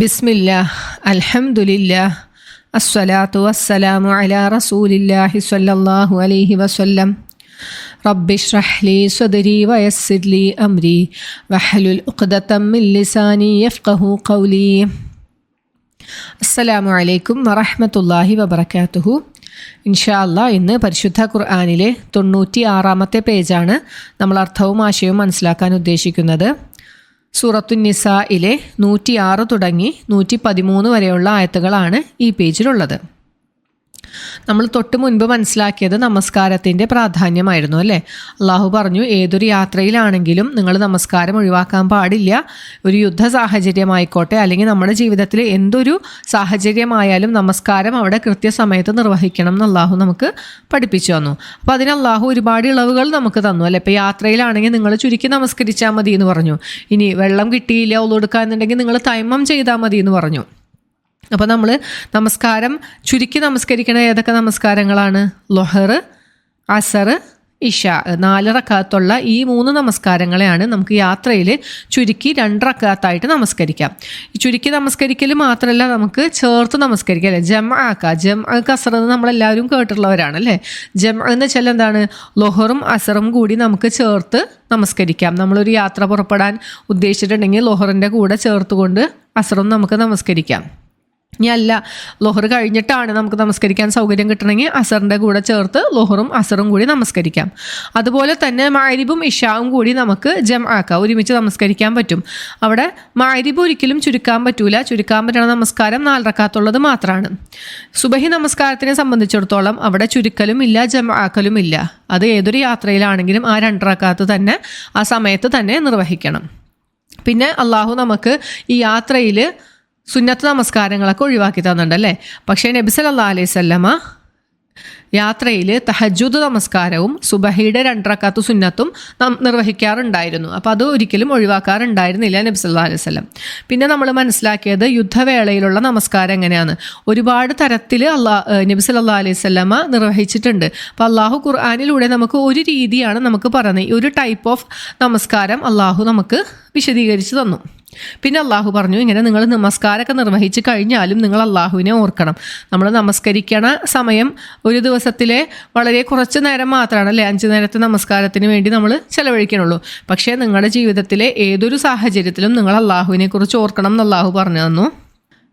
ബിസ്മില്ല അൽഹംദുലില്ല അസ്സലാത്തു വസ്സലാമു അലാ റസൂലില്ലാഹി സ്വല്ലല്ലാഹു അലൈഹി വസല്ലം. റബ്ബിഷ്റഹ് ലി സ്വദരി വയസ്സിർ ലി അംരി വഹലുൽ ഉഖദത്തം ലിസാനി യഫ്ഖഹു ഖൗലി. അസ്സലാമു അലൈക്കും വറഹ്മത്തുള്ളാഹി വബറകാതുഹു. ഇൻഷാ അല്ലാ ഇന്ന് പരിശുദ്ധ ഖുർആാനിലെ തൊണ്ണൂറ്റി ആറാമത്തെ പേജാണ് നമ്മൾ അർത്ഥവും ആശയവും മനസ്സിലാക്കാൻ ഉദ്ദേശിക്കുന്നത്. സൂറത്തു നിസയിലെ നൂറ്റി ആറ് തുടങ്ങി നൂറ്റി പതിമൂന്ന് വരെയുള്ള ആയത്തുകളാണ് ഈ പേജിലുള്ളത്. നമ്മൾ തൊട്ട് മുൻപ് മനസ്സിലാക്കിയത് നമസ്കാരത്തിന്റെ പ്രാധാന്യമായിരുന്നു അല്ലേ? അള്ളാഹു പറഞ്ഞു ഏതൊരു യാത്രയിലാണെങ്കിലും നിങ്ങൾ നമസ്കാരം ഒഴിവാക്കാൻ പാടില്ല. ഒരു യുദ്ധ സാഹചര്യമായിക്കോട്ടെ അല്ലെങ്കിൽ നമ്മുടെ ജീവിതത്തിൽ എന്തൊരു സാഹചര്യമായാലും നമസ്കാരം അവിടെ കൃത്യസമയത്ത് നിർവഹിക്കണം എന്ന് അള്ളാഹു നമുക്ക് പഠിപ്പിച്ചു തന്നു. അപ്പോൾ അതിന് അള്ളാഹു ഒരുപാട് ഇളവുകൾ നമുക്ക് തന്നു അല്ലേ? ഇപ്പോൾ യാത്രയിലാണെങ്കിൽ നിങ്ങൾ ചുരുക്കി നമസ്കരിച്ചാൽ മതി എന്ന് പറഞ്ഞു. ഇനി വെള്ളം കിട്ടിയില്ല ഒന്നെടുക്കാന്നുണ്ടെങ്കിൽ നിങ്ങൾ തൈമം ചെയ്താൽ മതി എന്ന് പറഞ്ഞു. അപ്പോൾ നമ്മൾ നമസ്കാരം ചുരുക്കി നമസ്കരിക്കണ ഏതൊക്കെ നമസ്കാരങ്ങളാണ്? ലൊഹർ അസർ ഇഷ. നാല് റക്കാത്തുള്ള ഈ മൂന്ന് നമസ്കാരങ്ങളെയാണ് നമുക്ക് യാത്രയിൽ ചുരുക്കി രണ്ട് റക്കാത്തായിട്ട് നമസ്കരിക്കാം ചുരുക്കി നമസ്കരിക്കൽ മാത്രമല്ല നമുക്ക് ചേർത്ത് നമസ്കരിക്കാം അല്ലേ? ജം ആക്ക. ജം കസർ എന്ന് നമ്മളെല്ലാവരും കേട്ടിട്ടുള്ളവരാണ് അല്ലേ ജം എന്ന് വെച്ചാൽ എന്താണ്? ലൊഹറും അസറും കൂടി നമുക്ക് ചേർത്ത് നമസ്കരിക്കാം. നമ്മളൊരു യാത്ര പുറപ്പെടാൻ ഉദ്ദേശിച്ചിട്ടുണ്ടെങ്കിൽ ലൊഹറിന്റെ കൂടെ ചേർത്തുകൊണ്ട് അസറും നമുക്ക് നമസ്കരിക്കാം. ഇനി അല്ല ലോഹർ കഴിഞ്ഞിട്ടാണ് നമുക്ക് നമസ്കരിക്കാൻ സൗകര്യം കിട്ടണമെങ്കിൽ അസറിന്റെ കൂടെ ചേർത്ത് ലോഹറും അസറും കൂടി നമസ്കരിക്കാം. അതുപോലെ തന്നെ മാരിബും ഇഷാവും കൂടി നമുക്ക് ജം ആക്കാം. ഒരുമിച്ച് നമസ്കരിക്കാൻ പറ്റും. അവിടെ മാരിബ് ഒരിക്കലും ചുരുക്കാൻ പറ്റൂല. ചുരുക്കാൻ പറ്റണ നമസ്കാരം നാലറക്കാത്തുള്ളത് മാത്രമാണ് സുബഹി നമസ്കാരത്തിനെ സംബന്ധിച്ചിടത്തോളം അവിടെ ചുരുക്കലും ഇല്ല ജം ആക്കലും ഇല്ല. അത് ഏതൊരു യാത്രയിലാണെങ്കിലും ആ രണ്ടറക്കാത്ത് തന്നെ ആ സമയത്ത് തന്നെ നിർവഹിക്കണം. പിന്നെ അള്ളാഹു നമുക്ക് ഈ യാത്രയിൽ സുന്നത്ത് നമസ്കാരങ്ങളൊക്കെ ഒഴിവാക്കി തന്നിട്ടുണ്ടല്ലേ പക്ഷേ നബി സല്ലാ അലൈഹി സ്വല്ലമ യാത്രയിൽ തഹജുദ് നമസ്കാരവും സുബഹയുടെ രണ്ടറക്കാത്ത സുന്നത്തും നാം നിർവഹിക്കാറുണ്ടായിരുന്നു. അപ്പോൾ അത് ഒരിക്കലും ഒഴിവാക്കാറുണ്ടായിരുന്നില്ല നബി സല്ലാ അലൈഹി സ്വലം പിന്നെ നമ്മൾ മനസ്സിലാക്കിയത് യുദ്ധവേളയിലുള്ള നമസ്കാരം എങ്ങനെയാണ്? ഒരുപാട് തരത്തിൽ അള്ളാ നബി സല്ലാ അലൈഹി സ്വലമ നിർവഹിച്ചിട്ടുണ്ട്. അപ്പോൾ അള്ളാഹു ഖുർആാനിലൂടെ നമുക്ക് ഒരു രീതിയാണ് നമുക്ക് പറയുന്നത് ഒരു ടൈപ്പ് ഓഫ് നമസ്കാരം അള്ളാഹു നമുക്ക് വിശദീകരിച്ച് തന്നു. പിന്നെ അള്ളാഹു പറഞ്ഞു ഇങ്ങനെ നിങ്ങൾ നമസ്കാരമൊക്കെ നിർവഹിച്ച് കഴിഞ്ഞാലും നിങ്ങൾ അള്ളാഹുവിനെ ഓർക്കണം. നമ്മൾ നമസ്കരിക്കണ സമയം ഒരു ദിവസത്തിലെ വളരെ കുറച്ച് നേരം മാത്രമാണ് അല്ലേ അഞ്ച് നേരത്തെ നമസ്കാരത്തിന് വേണ്ടി നമ്മൾ ചെലവഴിക്കണുള്ളൂ. പക്ഷേ നിങ്ങളുടെ ജീവിതത്തിലെ ഏതൊരു സാഹചര്യത്തിലും നിങ്ങൾ അള്ളാഹുവിനെ കുറിച്ച് ഓർക്കണം എന്ന് അള്ളാഹു പറഞ്ഞു തന്നു.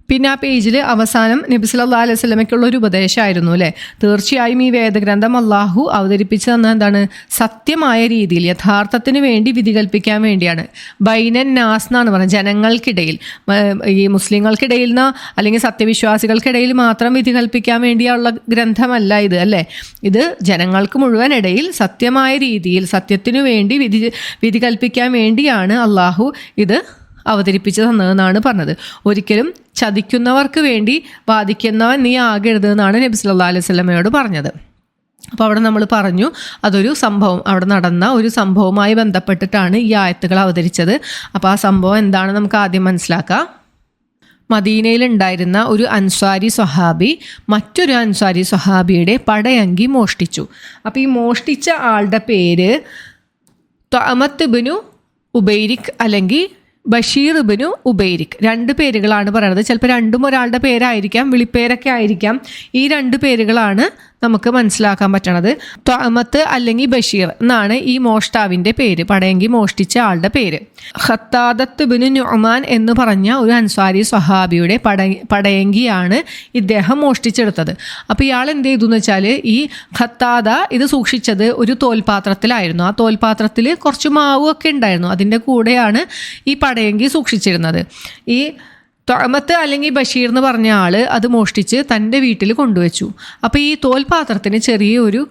പിന്നെ ആ പേജിൽ അവസാനം നബി സല്ലാ അലൈഹി സ്വലമയ്ക്കുള്ള ഒരു ഉപദേശമായിരുന്നു അല്ലേ? തീർച്ചയായും ഈ വേദഗ്രന്ഥം അള്ളാഹു അവതരിപ്പിച്ചു തന്ന എന്താണ്? സത്യമായ രീതിയിൽ യഥാർത്ഥത്തിന് വേണ്ടി വിധി കൽപ്പിക്കാൻ വേണ്ടിയാണ്. ബൈനൻ നാസ് എന്നാണ് പറഞ്ഞത് ജനങ്ങൾക്കിടയിൽ. ഈ മുസ്ലിങ്ങൾക്കിടയിൽ നിന്ന് അല്ലെങ്കിൽ സത്യവിശ്വാസികൾക്കിടയിൽ മാത്രം വിധി കൽപ്പിക്കാൻ വേണ്ടിയുള്ള ഗ്രന്ഥമല്ല ഇത് അല്ലേ? ഇത് ജനങ്ങൾക്ക് മുഴുവൻ ഇടയിൽ സത്യമായ രീതിയിൽ സത്യത്തിനു വേണ്ടി വിധി വിധി കൽപ്പിക്കാൻ വേണ്ടിയാണ് അള്ളാഹു ഇത് അവതരിപ്പിച്ചു തന്നതെന്നാണ് പറഞ്ഞത്. ഒരിക്കലും ചതിക്കുന്നവർക്ക് വേണ്ടി വാദിക്കുന്നവൻ നീ ആകരുതെന്നാണ് നബി സല്ലാ അലൈഹി സ്വലമയോട് പറഞ്ഞത്. അപ്പോൾ അവിടെ നമ്മൾ പറഞ്ഞു അതൊരു സംഭവം അവിടെ നടന്ന ഒരു സംഭവവുമായി ബന്ധപ്പെട്ടിട്ടാണ് ഈ ആയത്തുകൾ അവതരിച്ചത്. അപ്പോൾ ആ സംഭവം എന്താണ് നമുക്ക് ആദ്യം മനസ്സിലാക്കാം. മദീനയിലുണ്ടായിരുന്ന ഒരു അൻസ്വാരി സ്വഹാബി മറ്റൊരു അൻസ്വാരി സ്വഹാബിയുടെ പടയങ്കി മോഷ്ടിച്ചു. അപ്പോൾ ഈ മോഷ്ടിച്ച ആളുടെ പേര് തൊമത്ത് ബിനു ഉബൈരിക് അല്ലെങ്കിൽ ബഷീർ ബിനു ഉബൈരിക് രണ്ട് പേരുകളാണ് പറയുന്നത്. ചിലപ്പോൾ രണ്ടും ഒരാളുടെ പേരായിരിക്കാം വിളിപ്പേരൊക്കെ ആയിരിക്കാം. ഈ രണ്ട് പേരുകളാണ് നമുക്ക് മനസ്സിലാക്കാൻ പറ്റണത് ത്വമത്ത് അല്ലെങ്കിൽ ബഷീർ എന്നാണ് ഈ മോഷ്ടാവിന്റെ പേര് പടയങ്കി മോഷ്ടിച്ച ആളുടെ പേര്. ഹത്താദത്ത് ബിനു നുഅമാൻ എന്ന് പറഞ്ഞ ഒരു അൻസ്വാരി സ്വഹാബിയുടെ പട പടയങ്കിയാണ് ഇദ്ദേഹം മോഷ്ടിച്ചെടുത്തത്. അപ്പോൾ ഇയാൾ എന്ത് ചെയ്തു എന്ന് വെച്ചാൽ ഈ ഖത്താദ ഇത് സൂക്ഷിച്ചത് ഒരു തോൽപാത്രത്തിലായിരുന്നു. ആ തോൽപാത്രത്തിൽ കുറച്ച് മാവ് ഒക്കെ ഉണ്ടായിരുന്നു. അതിന്റെ കൂടെയാണ് ഈ പടയങ്കി സൂക്ഷിച്ചിരുന്നത്. ഈ തൊമത്ത് അല്ലെങ്കിൽ ബഷീർ എന്ന് പറഞ്ഞ ആൾ അത് മോഷ്ടിച്ച് തന്റെ വീട്ടിൽ കൊണ്ടുവച്ചു. അപ്പോൾ ഈ തോൽപാത്രത്തിന് ചെറിയൊരു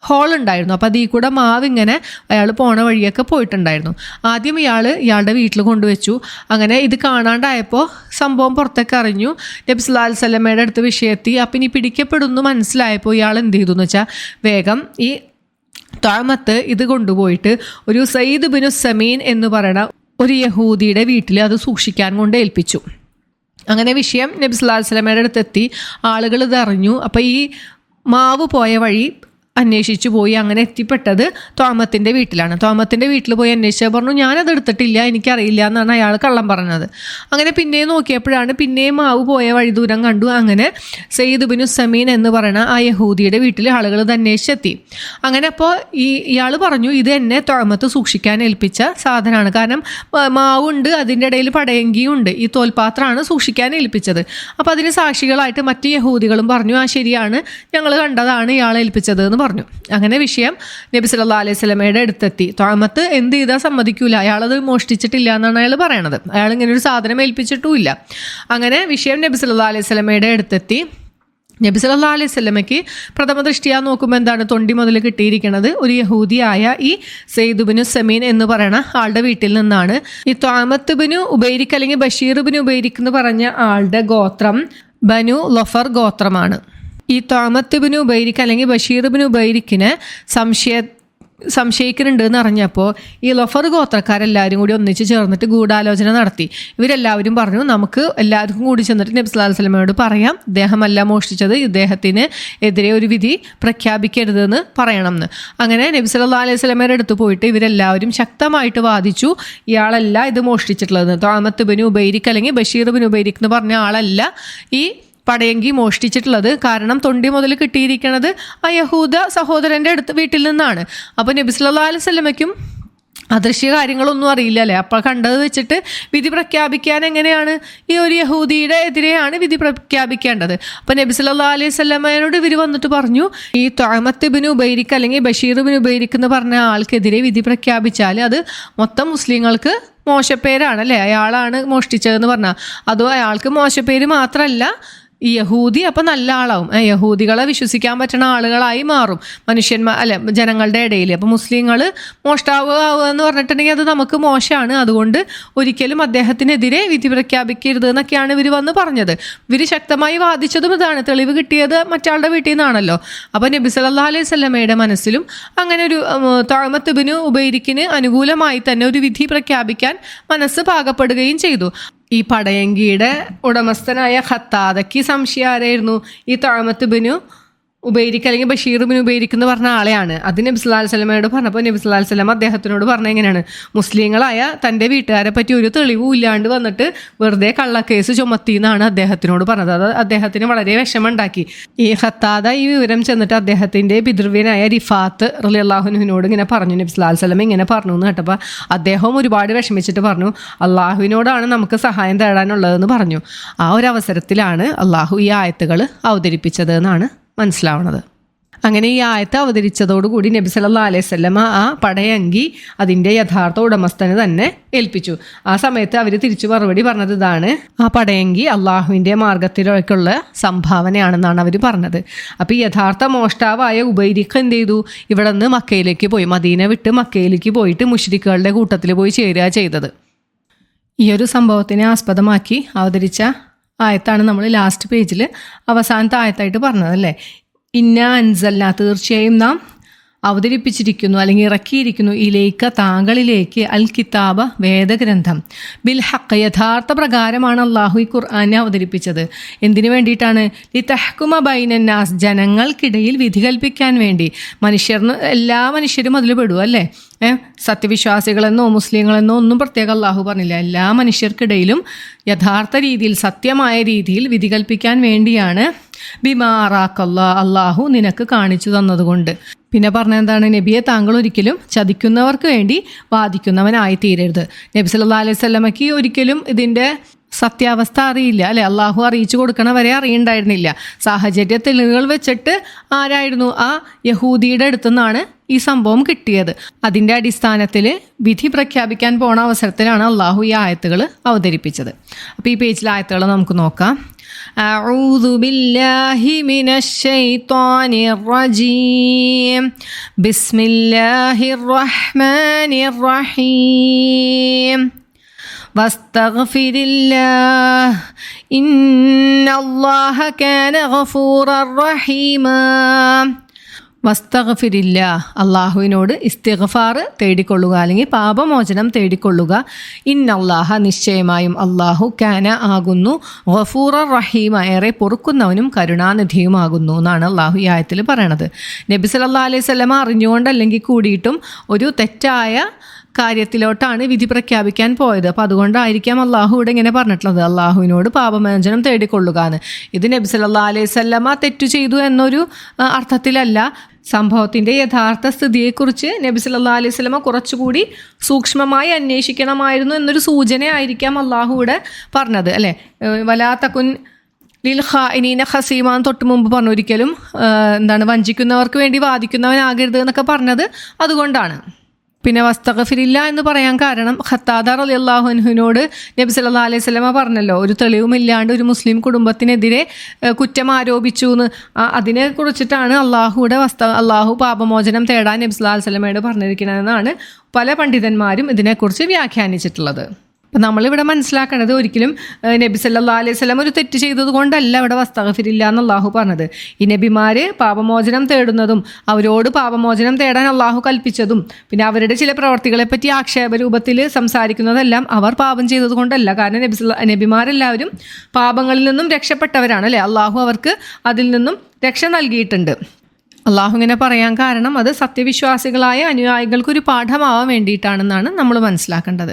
ഹോൾ ഉണ്ടായിരുന്നു. അപ്പോൾ അതിൽ കൂടെ മാവ് ഇങ്ങനെ അയാൾ പോണ വഴിയൊക്കെ പോയിട്ടുണ്ടായിരുന്നു. ആദ്യം ഇയാൾ ഇയാളുടെ വീട്ടിൽ കൊണ്ടുവച്ചു. അങ്ങനെ ഇത് കാണാണ്ടായപ്പോൾ സംഭവം പുറത്തേക്ക് അറിഞ്ഞു. നബി സലമയുടെ അടുത്ത് വിഷയത്തി. അപ്പം ഇനി പിടിക്കപ്പെടുന്നു മനസ്സിലായപ്പോൾ ഇയാൾ എന്ത് ചെയ്തു എന്ന് വെച്ചാൽ വേഗം ഈ താമത്ത് ഇത് കൊണ്ടുപോയിട്ട് ഒരു സയ്യിദ് ബിനു സമീൻ എന്ന് പറയുന്ന ഒരു യഹൂദിയുടെ വീട്ടിൽ അത് സൂക്ഷിക്കാൻ കൊണ്ട് ഏൽപ്പിച്ചു. അങ്ങനെ വിഷയം നബി സ്വലമയുടെ അടുത്തെത്തി ആളുകൾ ഇതറിഞ്ഞു. അപ്പോൾ ഈ മാവ് പോയ വഴി അന്വേഷിച്ചു പോയി. അങ്ങനെ എത്തിപ്പെട്ടത് തോമത്തിന്റെ വീട്ടിലാണ്. തോമത്തിന്റെ വീട്ടിൽ പോയി അന്വേഷിച്ചാൽ പറഞ്ഞു ഞാനത് എടുത്തിട്ടില്ല എനിക്കറിയില്ല എന്നാണ് അയാൾ കള്ളം പറഞ്ഞത്. അങ്ങനെ പിന്നെയും നോക്കിയപ്പോഴാണ് പിന്നെയും മാവ് പോയ വഴി ദൂരം കണ്ടു. അങ്ങനെ സയ്യിദ് ബിനു സമീൻ എന്ന് പറയുന്ന ആ യഹൂദിയുടെ വീട്ടിൽ ആളുകൾ ഇത് അന്വേഷിച്ചെത്തി. അങ്ങനെ അപ്പോൾ ഈ ഇയാൾ പറഞ്ഞു ഇത് എന്നെ തോമത്ത് സൂക്ഷിക്കാൻ ഏൽപ്പിച്ച സാധനമാണ്. കാരണം മാവുണ്ട് അതിന്റെ ഇടയിൽ പടയങ്കിയും ഉണ്ട് ഈ തോൽപാത്രമാണ് സൂക്ഷിക്കാൻ ഏൽപ്പിച്ചത്. അപ്പോൾ അതിന് സാക്ഷികളായിട്ട് മറ്റ് യഹൂദികളും പറഞ്ഞു ആ ശരിയാണ്. ഞങ്ങൾ കണ്ടതാണ് ഇയാളെ ഏൽപ്പിച്ചത് എന്ന് പറഞ്ഞു. അങ്ങനെ വിഷയം നബി സല്ലാ അലൈഹി സ്വലമയുടെ അടുത്തെത്തി. തോമത്ത് എന്ത് ചെയ്താൽ സമ്മതിക്കൂല. അയാളത് മോഷ്ടിച്ചിട്ടില്ല എന്നാണ് അയാൾ പറയണത്. അയാൾ ഇങ്ങനെ ഒരു സാധനം ഏൽപ്പിച്ചിട്ടുമില്ല. അങ്ങനെ വിഷയം നബി സല്ലാ അലൈഹി സ്വലമയുടെ അടുത്തെത്തി. നബി സല്ലാ അലൈഹി സ്വലമയ്ക്ക് പ്രഥമ ദൃഷ്ടിയാ നോക്കുമ്പോൾ എന്താണ് തൊണ്ടി മുതൽ കിട്ടിയിരിക്കുന്നത് ഒരു യഹൂദിയായ ഈ സെയ്ദുബിനു സമീൻ എന്ന് പറയുന്ന ആളുടെ വീട്ടിൽ നിന്നാണ്. ഈ ത്വാമത്തുബിനു ഉബൈരിക്ക് അല്ലെങ്കിൽ ബഷീറുബിന് ഉബൈരിക്ക് എന്ന് പറഞ്ഞ ആളുടെ ഗോത്രം ബനു ലൊഫർ ഗോത്രമാണ്. ഈ തോമത്തുബിന് ഉപയോഗിക്കുക അല്ലെങ്കിൽ ബഷീർബിന് ഉപയോഗിക്കിന് സംശയ സംശയിക്കുന്നുണ്ട് എന്ന് അറിഞ്ഞപ്പോൾ ഈ ലൊഫർ ഗോത്രക്കാരെല്ലാവരും കൂടി ഒന്നിച്ച് ചേർന്നിട്ട് ഗൂഢാലോചന നടത്തി. ഇവരെല്ലാവരും പറഞ്ഞു നമുക്ക് എല്ലാവർക്കും കൂടി ചെന്നിട്ട് നബി സ്വലമയോട് പറയാം. ഇദ്ദേഹമല്ല മോഷ്ടിച്ചത് ഇദ്ദേഹത്തിന് എതിരെ ഒരു വിധി പ്രഖ്യാപിക്കരുതെന്ന് പറയണം എന്ന് അങ്ങനെ നബി സല്ലാ അലൈഹി സ്വലമയുടെ അടുത്ത് പോയിട്ട് ഇവരെല്ലാവരും ശക്തമായിട്ട് വാദിച്ചു ഇയാളല്ല ഇത് മോഷ്ടിച്ചിട്ടുള്ളത് തോമത്ത് ബിനു ഉബൈരിക്ക് അല്ലെങ്കിൽ ബഷീർ ബിൻ ഉബൈരിക്ക് എന്ന് പറഞ്ഞ ആളല്ല ഈ പടയങ്കി മോഷ്ടിച്ചിട്ടുള്ളത്. കാരണം തൊണ്ടി മുതൽ കിട്ടിയിരിക്കുന്നത് ആ യഹൂദ സഹോദരന്റെ അടുത്ത് വീട്ടിൽ നിന്നാണ്. അപ്പോൾ നബി സല്ലാ അലൈഹി സ്വലമയ്ക്കും അദൃശ്യ കാര്യങ്ങളൊന്നും അറിയില്ല അല്ലേ? അപ്പോൾ കണ്ടത് വെച്ചിട്ട് വിധി പ്രഖ്യാപിക്കാൻ എങ്ങനെയാണ്? ഈ ഒരു യഹൂദിയുടെ എതിരെയാണ് വിധി പ്രഖ്യാപിക്കേണ്ടത്. അപ്പോൾ നബി സല്ലാ അലൈഹി സ്വലമയോട് ഇവർ വന്നിട്ട് പറഞ്ഞു ഈ തൊഴമത്ത് ബിന് ഉപയോഗിക്കുക അല്ലെങ്കിൽ ബഷീർ ബിൻ ഉപയോഗിക്കുക എന്ന് പറഞ്ഞ ആൾക്കെതിരെ വിധി പ്രഖ്യാപിച്ചാൽ അത് മൊത്തം മുസ്ലിങ്ങൾക്ക് മോശപ്പേരാണ് അല്ലേ? അയാളാണ് മോഷ്ടിച്ചതെന്ന് പറഞ്ഞാൽ അതോ അയാൾക്ക് മോശപ്പേര് മാത്രമല്ല ഈ യഹൂദി അപ്പം നല്ല ആളാവും. യഹൂദികളെ വിശ്വസിക്കാൻ പറ്റുന്ന ആളുകളായി മാറും. മനുഷ്യന്മാർ അല്ല ജനങ്ങളുടെ ഇടയിൽ അപ്പം മുസ്ലിങ്ങൾ മോഷ്ടാവുക എന്ന് പറഞ്ഞിട്ടുണ്ടെങ്കിൽ അത് നമുക്ക് മോശമാണ്. അതുകൊണ്ട് ഒരിക്കലും അദ്ദേഹത്തിനെതിരെ വിധി പ്രഖ്യാപിക്കരുത് എന്നൊക്കെയാണ് ഇവർ വന്ന് പറഞ്ഞത്. ഇവർ ശക്തമായി വാദിച്ചതും ഇതാണ്. തെളിവ് കിട്ടിയത് മറ്റാളുടെ വീട്ടിൽ നിന്നാണല്ലോ. അപ്പം നബി സല്ലാ അലൈഹി സ്വലമയുടെ മനസ്സിലും അങ്ങനെ ഒരു താഴ്മത്തുബിന് ഉപയിരിക്കിന് അനുകൂലമായി തന്നെ ഒരു വിധി പ്രഖ്യാപിക്കാൻ മനസ്സ് പാകപ്പെടുകയും ചെയ്തു. ഈ പടയങ്കിയുടെ ഉടമസ്ഥനായ ഖത്താദയ്ക്ക് സംശയം ആരായിരുന്നു ഈ താഴ്മത്ത് ബിനു ഉപയോഗിക്കുക അല്ലെങ്കിൽ ബിൻ എന്ന് പറഞ്ഞ ആളെയാണ്. അത് നബി സ്വലാ സ്വലമയോട് പറഞ്ഞപ്പോൾ നബി സ്വലാ സ്വലം അദ്ദേഹത്തിനോട് പറഞ്ഞ എങ്ങനെയാണ്? മുസ്ലിങ്ങളായ തന്റെ വീട്ടുകാരെ പറ്റി ഒരു തെളിവും ഇല്ലാണ്ട് വന്നിട്ട് വെറുതെ കള്ളക്കേസ് ചുമത്തി എന്നാണ് അദ്ദേഹത്തിനോട് പറഞ്ഞത്. അത് അദ്ദേഹത്തിന് വളരെ വിഷമമുണ്ടാക്കി. ഈ ഹത്താദ ഈ വിവരം ചെന്നിട്ട് അദ്ദേഹത്തിന്റെ പിതൃവ്യനായ റിഫാത്ത് റലി അള്ളാഹുനുവിനോട് ഇങ്ങനെ പറഞ്ഞു. നബി സ്വലാ സ്വലം ഇങ്ങനെ പറഞ്ഞു എന്ന് കേട്ടപ്പോൾ അദ്ദേഹവും ഒരുപാട് വിഷമിച്ചിട്ട് പറഞ്ഞു അള്ളാഹുവിനോടാണ് നമുക്ക് സഹായം തേടാനുള്ളതെന്ന് പറഞ്ഞു. ആ ഒരു അവസരത്തിലാണ് അള്ളാഹു ഈ ആയത്തുകൾ അവതരിപ്പിച്ചത് എന്നാണ് മനസ്സിലാവണത്. അങ്ങനെ ഈ ആയത്ത് അവതരിച്ചതോടുകൂടി നബി സല്ലാ അലൈഹി സ്വല്ലമ ആ പടയങ്കി അതിന്റെ യഥാർത്ഥ ഉടമസ്ഥനെ തന്നെ ഏൽപ്പിച്ചു. ആ സമയത്ത് അവർ തിരിച്ചു മറുപടി പറഞ്ഞത് ഇതാണ് ആ പടയങ്കി അള്ളാഹുവിന്റെ മാർഗത്തിലേക്കുള്ള സംഭാവനയാണെന്നാണ് അവർ പറഞ്ഞത്. അപ്പോൾ ഈ യഥാർത്ഥ മോഷ്ടാവായ ഉപൈരിക്ക് എന്ത് ചെയ്തു? ഇവിടെ നിന്ന് മക്കയിലേക്ക് പോയി മദീന വിട്ട് മക്കയിലേക്ക് പോയിട്ട് മുഷ്രിഖുകളുടെ കൂട്ടത്തിൽ പോയി ചേരുക ചെയ്തത്. ഈ ഒരു സംഭവത്തിനെ ആസ്പദമാക്കി അവതരിച്ച ആയത്താണ് നമ്മൾ ലാസ്റ്റ് പേജിൽ അവസാനത്തെ ആയത്തായിട്ട് പറഞ്ഞത് അല്ലേ? ഇന്ന അൻസല്ല തീർച്ചയായും നാം അവതരിപ്പിച്ചിരിക്കുന്നു അല്ലെങ്കിൽ ഇറക്കിയിരിക്കുന്നു ഇലേക്ക് താങ്കളിലേക്ക് അൽ കിതാബ വേദഗ്രന്ഥം. ബിൽ ഹക്ക് യഥാർത്ഥ പ്രകാരമാണ് അള്ളാഹു ഈ ഖുർആാനെ അവതരിപ്പിച്ചത്. എന്തിനു വേണ്ടിയിട്ടാണ്? ഈ തഹ്കുമ ബൈനന്നാസ് ജനങ്ങൾക്കിടയിൽ വിധി കൽപ്പിക്കാൻ വേണ്ടി. മനുഷ്യർന്ന് എല്ലാ മനുഷ്യരും അതിൽ പെടും അല്ലേ? സത്യവിശ്വാസികളെന്നോ മുസ്ലിങ്ങളെന്നോ ഒന്നും പ്രത്യേകം അള്ളാഹു പറഞ്ഞില്ല. എല്ലാ മനുഷ്യർക്കിടയിലും യഥാർത്ഥ രീതിയിൽ സത്യമായ രീതിയിൽ വിധി കൽപ്പിക്കാൻ വേണ്ടിയാണ് ബിമാറാക്കല്ല അള്ളാഹു നിനക്ക് കാണിച്ചു തന്നതുകൊണ്ട്. പിന്നെ പറഞ്ഞെന്താണ് നബിയെ താങ്കൾ ഒരിക്കലും ചതിക്കുന്നവർക്ക് വേണ്ടി വാദിക്കുന്നവനായി തീരരുത് നബി സല്ലാ അലൈഹി സ്വലമയ്ക്ക് ഒരിക്കലും ഇതിന്റെ സത്യാവസ്ഥ അറിയില്ല. അല്ലെ? അള്ളാഹു അറിയിച്ചു കൊടുക്കണ വരെ അറിയണ്ടായിരുന്നില്ല. സാഹചര്യ തെളിവുകൾ വെച്ചിട്ട് ആരായിരുന്നു? ആ യഹൂദിയുടെ അടുത്തുനിന്നാണ് ഈ സംഭവം കിട്ടിയത്. അതിന്റെ അടിസ്ഥാനത്തിൽ വിധി പ്രഖ്യാപിക്കാൻ പോണ അവസരത്തിലാണ് അള്ളാഹു ഈ ആയത്തുകൾ അവതരിപ്പിച്ചത്. അപ്പോൾ ഈ പേജിലെ ആയത്തുകൾ നമുക്ക് നോക്കാം. أعوذ بالله من الشيطان الرجيم. بسم الله الرحمن الرحيم. واستغفر الله. إن الله كان غفورا رحيما. വസ്തഗഫിരില്ല. അള്ളാഹുവിനോട് ഇസ്തിഗഫാർ തേടിക്കൊള്ളുക അല്ലെങ്കിൽ പാപമോചനം തേടിക്കൊള്ളുക. ഇന്നല്ലാഹ നിശ്ചയമായും അള്ളാഹു കാന ആകുന്നു. ഗഫൂറ റഹീം ഏറെ പൊറുക്കുന്നവനും കരുണാനിധിയുമാകുന്നു എന്നാണ് അള്ളാഹു ഈ ആയത്തിൽ പറയണത്. നബി സല്ലാ അലൈഹി സ്വലമ അറിഞ്ഞുകൊണ്ടല്ലെങ്കിൽ കൂടിയിട്ടും ഒരു തെറ്റായ കാര്യത്തിലോട്ടാണ് വിധി പ്രഖ്യാപിക്കാൻ പോയത്. അപ്പോൾ അതുകൊണ്ടായിരിക്കാം അള്ളാഹു ഇവിടെ ഇങ്ങനെ പറഞ്ഞിട്ടുള്ളത്. അള്ളാഹുവിനോട് പാപമോചനം തേടിക്കൊള്ളുക എന്ന്. ഇത് നബി സല്ലാ അലൈഹി സ്വല്ലമ തെറ്റു ചെയ്തു എന്നൊരു അർത്ഥത്തിലല്ല. സംഭവത്തിന്റെ യഥാർത്ഥ സ്ഥിതിയെക്കുറിച്ച് നബി സല്ലാ അലൈഹി സ്വലമ കുറച്ചുകൂടി സൂക്ഷ്മമായി അന്വേഷിക്കണമായിരുന്നു എന്നൊരു സൂചനയായിരിക്കാം അള്ളാഹു ഇവിടെ പറഞ്ഞത് അല്ലേ? വലാത്തക്കുൻ ലിൽ ഖാഇനീന ഖസീമാൻ തൊട്ട് മുമ്പ് പറഞ്ഞു ഒരിക്കലും എന്താണ് വഞ്ചിക്കുന്നവർക്ക് വേണ്ടി വാദിക്കുന്നവനാകരുത് എന്നൊക്കെ പറഞ്ഞത് അതുകൊണ്ടാണ്. പിന്നെ വസ്തഗഫിരില്ല എന്ന് പറയാൻ കാരണം ഖത്താദർ അലി അള്ളാഹുനുവിനോട് നബി സല്ലാ അലൈഹി സ്വലമ പറഞ്ഞല്ലോ ഒരു തെളിവുമില്ലാണ്ട് ഒരു മുസ്ലിം കുടുംബത്തിനെതിരെ കുറ്റം ആരോപിച്ചു എന്ന് അതിനെ കുറിച്ചിട്ടാണ് അള്ളാഹുയുടെ വസ്ത അള്ളാഹു പാപമോചനം തേടാൻ നബി സല്ലാ സ്വലമയോട് പറഞ്ഞിരിക്കണമെന്നാണ് പല പണ്ഡിതന്മാരും ഇതിനെക്കുറിച്ച് വ്യാഖ്യാനിച്ചിട്ടുള്ളത്. അപ്പം നമ്മളിവിടെ മനസ്സിലാക്കണത് ഒരിക്കലും നബി സല്ലാ അലൈഹി സ്വലം ഒരു തെറ്റ് ചെയ്തത് കൊണ്ടല്ല ഇവിടെ വസ്തകഫിരില്ല എന്ന് അള്ളാഹു പറഞ്ഞത്. ഈ നബിമാർ പാപമോചനം തേടുന്നതും അവരോട് പാപമോചനം തേടാൻ അള്ളാഹു കൽപ്പിച്ചതും പിന്നെ അവരുടെ ചില പ്രവർത്തികളെ പറ്റി ആക്ഷേപ രൂപത്തിൽ സംസാരിക്കുന്നതെല്ലാം അവർ പാപം ചെയ്തത് കൊണ്ടല്ല. കാരണം നബി നബിമാരെല്ലാവരും പാപങ്ങളിൽ നിന്നും രക്ഷപ്പെട്ടവരാണ് അല്ലേ? അള്ളാഹു അവർക്ക് അതിൽ നിന്നും രക്ഷ നൽകിയിട്ടുണ്ട്. അള്ളാഹു ഇങ്ങനെ പറയാൻ കാരണം അത് സത്യവിശ്വാസികളായ അനുയായികൾക്ക് ഒരു പാഠമാവാൻ വേണ്ടിയിട്ടാണെന്നാണ് നമ്മൾ മനസ്സിലാക്കേണ്ടത്.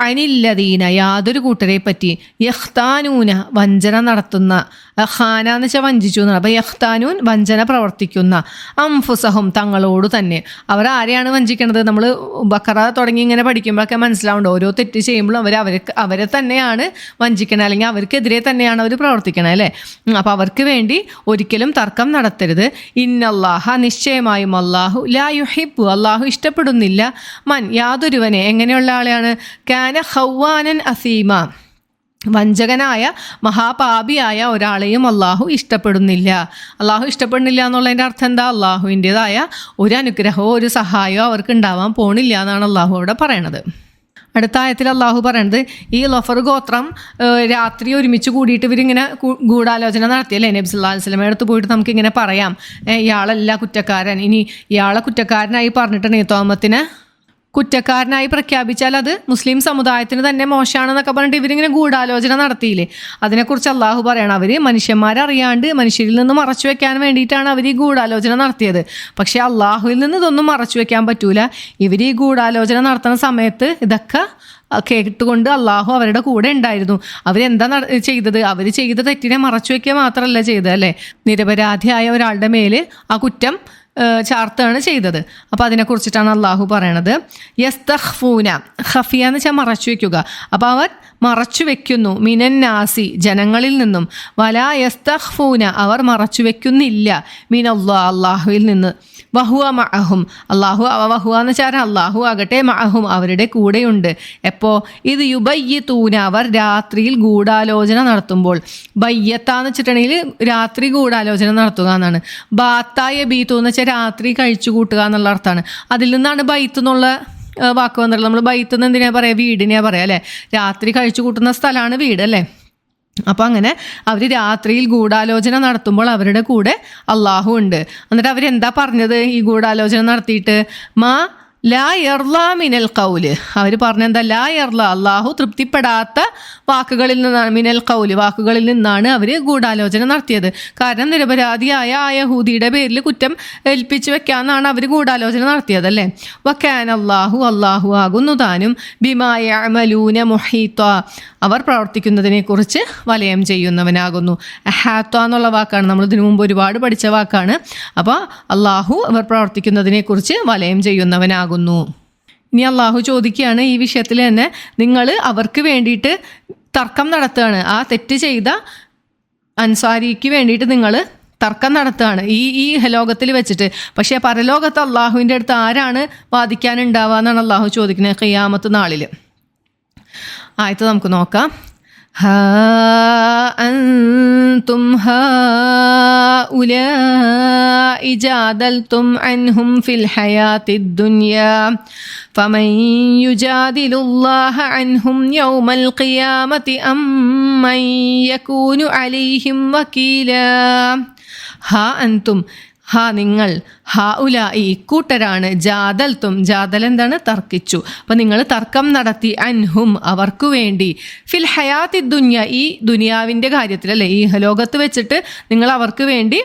അനില്ലതീന യാതൊരു കൂട്ടരെ പറ്റി യഹ്താനൂന വഞ്ചന നടത്തുന്ന ഖാന എന്ന് വെച്ചാൽ വഞ്ചിച്ചു എന്നാണ്. അപ്പോൾ യഹ്താനൂൻ വഞ്ചന പ്രവർത്തിക്കുന്ന അംഫുസഹും തങ്ങളോട് തന്നെ. അവർ ആരെയാണ് വഞ്ചിക്കണത്? നമ്മൾ ബക്കറ തുടങ്ങി ഇങ്ങനെ പഠിക്കുമ്പോഴൊക്കെ മനസ്സിലാവുണ്ട് ഓരോ തെറ്റ് ചെയ്യുമ്പോഴും അവർ അവർക്ക് അവരെ തന്നെയാണ് വഞ്ചിക്കണത്. അല്ലെങ്കിൽ അവർക്കെതിരെ തന്നെയാണ് അവർ പ്രവർത്തിക്കണത് അല്ലേ? അപ്പോൾ അവർക്ക് വേണ്ടി ഒരിക്കലും തർക്കം നടത്തരുത്. ഇന്നല്ലാഹ നിശ്ചയമായും അള്ളാഹു ലാ യുഹിബു അള്ളാഹു ഇഷ്ടപ്പെടുന്നില്ല മൻ. യാതൊരുവനെ എങ്ങനെയുള്ള ആളെയാണ്? കാൻ കാന ഹൗവാനൻ അസീമ. വഞ്ചകനായ മഹാപാപിയായ ഒരാളെയും അള്ളാഹു ഇഷ്ടപ്പെടുന്നില്ല. അള്ളാഹു ഇഷ്ടപ്പെടുന്നില്ല എന്നുള്ളതിന്റെ അർത്ഥം എന്താ? അള്ളാഹുവിന്റെതായ ഒരു അനുഗ്രഹമോ ഒരു സഹായമോ അവർക്ക് ഉണ്ടാവാൻ പോണില്ല എന്നാണ് അള്ളാഹു അവിടെ പറയണത്. അടുത്ത ആയത്തിൽ അള്ളാഹു പറയണത് ഈ ലഫർ ഗോത്രം രാത്രി ഒരുമിച്ച് കൂടിയിട്ട് ഇവരിങ്ങനെ ഗൂഢാലോചന നടത്തിയല്ലേ? നബി സുല്ലാ വസ്ലമ അടുത്ത് പോയിട്ട് നമുക്കിങ്ങനെ പറയാം. ഇയാളല്ല കുറ്റക്കാരൻ. ഇനി ഇയാളെ കുറ്റക്കാരനായി പറഞ്ഞിട്ടുണ്ടെങ്കിൽ തോമത്തിന് കുറ്റക്കാരനായി പ്രഖ്യാപിച്ചാൽ അത് മുസ്ലിം സമുദായത്തിന് തന്നെ മോശമാണെന്നൊക്കെ പറഞ്ഞിട്ട് ഇവരിങ്ങനെ ഗൂഢാലോചന നടത്തിയില്ലേ? അതിനെക്കുറിച്ച് അള്ളാഹു പറയണം. അവർ മനുഷ്യന്മാരറിയാണ്ട് മനുഷ്യരിൽ നിന്ന് മറച്ചു വെക്കാൻ വേണ്ടിയിട്ടാണ് അവർ ഈ ഗൂഢാലോചന നടത്തിയത്. പക്ഷേ അള്ളാഹുവിൽ നിന്ന് ഇതൊന്നും മറച്ചു വെക്കാൻ പറ്റൂല. ഇവർ ഈ ഗൂഢാലോചന നടത്തുന്ന സമയത്ത് ഇതൊക്കെ കേട്ടുകൊണ്ട് അള്ളാഹു അവരുടെ കൂടെ ഉണ്ടായിരുന്നു. അവരെന്താ ചെയ്തത്? അവർ ചെയ്ത തെറ്റിനെ മറച്ചു വെക്കുക മാത്രമല്ല ചെയ്തത് അല്ലേ? നിരപരാധിയായ ഒരാളുടെ മേൽ ആ കുറ്റം ചാർത്താണ് ചെയ്തത്. അപ്പോൾ അതിനെക്കുറിച്ചിട്ടാണ് അള്ളാഹു പറയണത്. യസ്തഹ്ഫൂന ഹഫിയ എന്ന് വെച്ചാൽ മറച്ചു വയ്ക്കുക അപ്പോൾ അവർ മറച്ചു വെക്കുന്നു. മിനന്നാസി ജനങ്ങളിൽ നിന്നും. വലാ യസ്തഹ്ഫൂന അവർ മറച്ചു വെക്കുന്നില്ല. മിനല്ലാ അള്ളാഹുവിൽ നിന്ന്. വഹുവ മഅഹും. അള്ളാഹു വഹുവ എന്ന് വെച്ചാൽ അള്ളാഹു ആകട്ടെ മഅഹും അവരുടെ കൂടെയുണ്ട്. എപ്പോൾ ഇത് യുബയ്യത്തൂന അവർ രാത്രിയിൽ ഗൂഢാലോചന നടത്തുമ്പോൾ. ബയ്യത്താന്ന് വെച്ചിട്ടുണ്ടെങ്കിൽ രാത്രി ഗൂഢാലോചന നടത്തുക എന്നാണ്. ബാത്തായ ബീത്തു എന്ന് വെച്ചാൽ രാത്രി കഴിച്ചു കൂട്ടുക എന്നുള്ള അർത്ഥമാണ്. അതിൽ നിന്നാണ് ബൈത്ത് എന്നുള്ള വാക്ക് വന്നിട്ടുള്ളത്. നമ്മൾ ബൈത്ത് എന്ന് എന്തിനാ പറയുക വീടിനെയാ പറയാം അല്ലേ? രാത്രി കഴിച്ചു കൂട്ടുന്ന സ്ഥലമാണ് വീട് അല്ലേ? അപ്പോൾ അങ്ങനെ അവർ രാത്രിയിൽ ഗൂഢാലോചന നടത്തുമ്പോൾ അവരുടെ കൂടെ അള്ളാഹു ഉണ്ട്. എന്നിട്ട് അവരെന്താ പറഞ്ഞത് ഈ ഗൂഢാലോചന നടത്തിയിട്ട്? മാ ലാ എർലാ മിനൽ കൗൽ അവർ പറഞ്ഞെന്താ ലാ എർല അള്ളാഹു തൃപ്തിപ്പെടാത്ത വാക്കുകളിൽ നിന്നാണ് മിനൽ കൗൽ വാക്കുകളിൽ നിന്നാണ് അവർ ഗൂഢാലോചന നടത്തിയത്. കാരണം നിരപരാധിയായ ആ യഹൂദിയുടെ പേരിൽ കുറ്റം ഏൽപ്പിച്ചു വെക്കാന്നാണ് അവർ ഗൂഢാലോചന നടത്തിയത് അല്ലേ? വക്കാൻ അള്ളാഹു അള്ളാഹു ആകുന്നു താനും. ബിമായ മലൂന മൊഹീത്വ അവർ പ്രവർത്തിക്കുന്നതിനെക്കുറിച്ച് വലയം ചെയ്യുന്നവനാകുന്നു. ഹാത്ത എന്നുള്ള വാക്കാണ്. നമ്മൾ ഇതിനു മുമ്പ് ഒരുപാട് പഠിച്ച വാക്കാണ്. അപ്പോൾ അള്ളാഹു അവർ പ്രവർത്തിക്കുന്നതിനെക്കുറിച്ച് വലയം ചെയ്യുന്നവനാകുന്നു. ഇനി അള്ളാഹു ചോദിക്കുകയാണ് ഈ വിഷയത്തിൽ തന്നെ നിങ്ങൾ അവർക്ക് വേണ്ടിയിട്ട് തർക്കം നടത്തുകയാണ്. ആ തെറ്റ് ചെയ്ത അൻസാരിക്ക് വേണ്ടിയിട്ട് നിങ്ങൾ തർക്കം നടത്തുകയാണ്. ഈ ഈ ലോകത്തിൽ വെച്ചിട്ട്. പക്ഷേ പരലോകത്ത് അള്ളാഹുവിന്റെ അടുത്ത് ആരാണ് വാദിക്കാനുണ്ടാവുക എന്നാണ് അള്ളാഹു ചോദിക്കുന്നത് ഖിയാമത്ത് നാളിൽ ಆಯ್ತು ನಮ್ಗೆ ನೋಕ ها أنتم هؤلاء جادلتم عنهم في الحياة الدنيا فمن يجادل الله عنهم يوم القيامة أم من يكون عليهم وكيلا ها أنتم ഹാ നിങ്ങൾ ഹാ ഉല ഈ ഇക്കൂട്ടരാണ് ജാതൽത്തും ജാതൽ എന്താണ്? തർക്കിച്ചു. അപ്പം നിങ്ങൾ തർക്കം നടത്തി അൻഹും അവർക്കു വേണ്ടി. ഫിൽ ഹയാത്തി ദുന്യ ഈ ദുനിയാവിന്റെ കാര്യത്തിൽ അല്ലേ? ഈ ലോകത്ത് വെച്ചിട്ട് നിങ്ങൾ അവർക്ക് വേണ്ടി